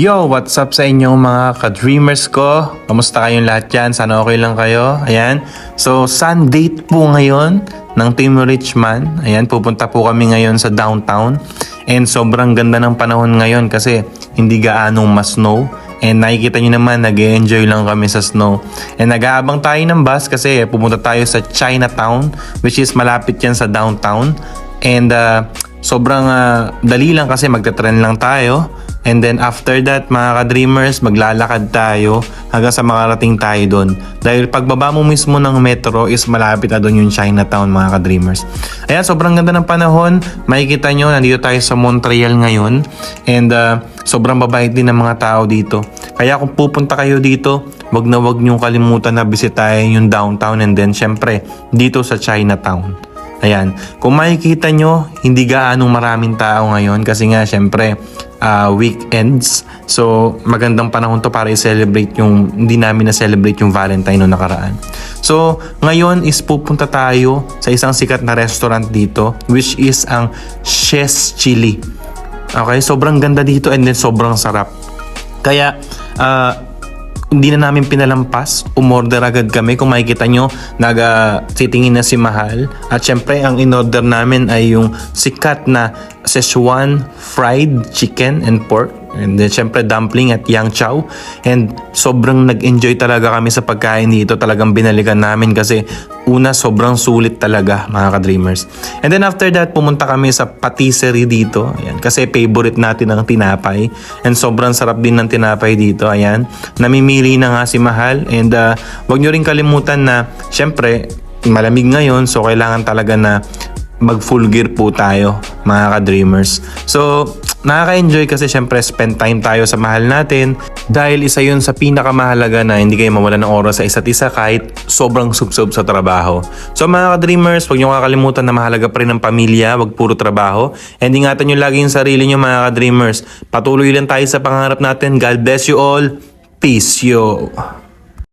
Yo, what's up sa inyong mga ka-dreamers ko? Kamusta kayong lahat dyan? Sana okay lang kayo? Ayan. So, sun date po ngayon ng Team Richman. Ayan, pupunta po kami ngayon sa downtown. And sobrang ganda ng panahon ngayon kasi hindi gaanong mas snow. And nakikita nyo naman, nag enjoy lang kami sa snow. And nag-aabang tayo ng bus kasi pupunta tayo sa Chinatown, which is malapit yan sa downtown. And uh, sobrang uh, dali lang kasi magte-trend lang tayo. And then after that, mga ka-dreamers, maglalakad tayo hanggang sa makarating tayo doon. Dahil pagbaba mo mismo ng metro is malapit na doon yung Chinatown, mga ka-dreamers. Ayan, sobrang ganda ng panahon. Makikita nyo, nandito tayo sa Montreal ngayon. And uh, sobrang babait din ng mga tao dito. Kaya kung pupunta kayo dito, wag na wag nyong kalimutan na bisitahin yung downtown and then syempre dito sa Chinatown. Ayan. Kung makikita nyo, hindi gaanong maraming tao ngayon kasi nga syempre uh, weekends. So magandang panahon to para i-celebrate yung hindi namin na-celebrate yung Valentine noong nakaraan. So ngayon is pupunta tayo sa isang sikat na restaurant dito which is ang Chef's Chili. Okay, sobrang ganda dito and then sobrang sarap. Kaya uh, hindi na namin pinalampas, umorder agad kami. Kung makikita nyo, nag-titingin na si Mahal. At syempre, ang in-order namin ay yung sikat na Szechuan fried chicken and pork. And then syempre dumpling at yang chow. And sobrang nag-enjoy talaga kami sa pagkain dito. Talagang binalikan namin kasi una sobrang sulit talaga mga ka-dreamers. And then after that, pumunta kami sa patisserie dito. Ayan, kasi favorite natin ang tinapay. And sobrang sarap din ng tinapay dito. Ayan, namimili na nga si Mahal. And uh, wag nyo rin kalimutan na syempre malamig ngayon so kailangan talaga na mag full gear po tayo mga ka-dreamers. So, nakaka-enjoy kasi syempre spend time tayo sa mahal natin dahil isa yun sa pinakamahalaga na hindi kayo mawala ng oras sa isa't isa kahit sobrang subsob sa trabaho. So mga ka-dreamers, huwag niyo kakalimutan na mahalaga pa rin ang pamilya, wag puro trabaho. And ingatan niyo lagi yung sarili niyo mga ka-dreamers. Patuloy lang tayo sa pangarap natin. God bless you all. Peace yo.